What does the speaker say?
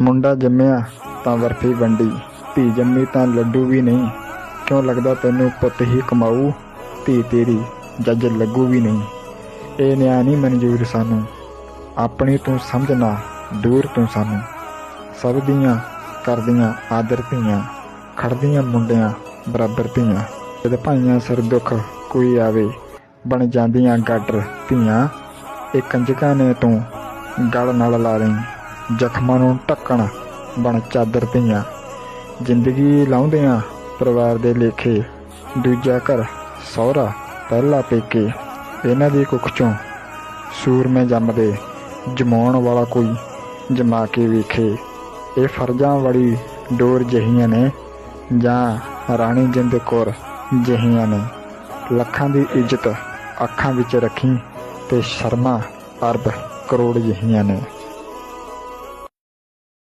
ਮੁੰਡਾ ਜੰਮਿਆ ਤਾਂ ਵਰਫੀ ਵੰਡੀ, ਧੀ ਜੰਮੀ ਤਾਂ ਲੱਡੂ ਵੀ ਨਹੀਂ। ਕਿਉਂ ਲੱਗਦਾ ਤੈਨੂੰ ਪੁੱਤ ਹੀ ਕਮਾਊ, ਧੀ ਤੇਰੀ ਜੱਜ ਲੱਗੂ ਵੀ ਨਹੀਂ। ਇਹ ਨਿਆਂ ਨਹੀਂ ਮਨਜ਼ੂਰ ਸਾਨੂੰ, ਆਪਣੀ ਤੂੰ ਸਮਝਣਾ ਦੂਰ ਤੂੰ ਸਾਨੂੰ। ਸਭ ਦੀਆਂ ਕਰਦੀਆਂ ਆਦਰ ਧੀਆਂ, ਖੜਦੀਆਂ ਮੁੰਡਿਆਂ ਬਰਾਬਰ ਧੀਆਂ। ਜਦ ਭਾਈਆਂ ਸਿਰ ਦੁੱਖ ਕੋਈ ਆਵੇ, ਬਣ ਜਾਂਦੀਆਂ ਗਾਡਰ ਧੀਆਂ। ਇਹ ਕੰਜਕਾਂ ਨੇ ਤੂੰ ਗਲ ਨਾਲ ਲਾ ਲਈ। ਜ਼ਖਮਾਂ ਨੂੰ ਢੱਕਣ ਬਣ ਚਾਦਰ ਪਈਆਂ। ਜ਼ਿੰਦਗੀ ਲਾਉਂਦਿਆਂ ਪਰਿਵਾਰ ਦੇ ਲੇਖੇ, ਦੂਜਾ ਘਰ, ਸਹੁਰਾ, ਪਹਿਲਾ ਪੇਕੇ, ਇਹਨਾਂ ਦੀ ਕੁੱਖ ਚੋਂ ਸੂਰਮੇ ਜੰਮਦੇ, ਜਮਾਉਣ ਵਾਲਾ ਕੋਈ ਜਮਾ ਕੇ ਵੇਖੇ। ਇਹ ਫਰਜ਼ਾਂ ਵਾਲੀ ਡੋਰ ਜਹੀਆਂ ਨੇ ਜਾਂ ਰਾਣੀ ਜਿੰਦ ਕੌਰ ਜਹੀਆਂ ਨੇ। ਲੱਖਾਂ ਦੀ ਇੱਜ਼ਤ ਅੱਖਾਂ ਵਿੱਚ ਰੱਖੀ ਤੇ ਸ਼ਰਮਾ ਅਰਬ ਕਰੋੜ ਜਹੀਆਂ ਨੇ।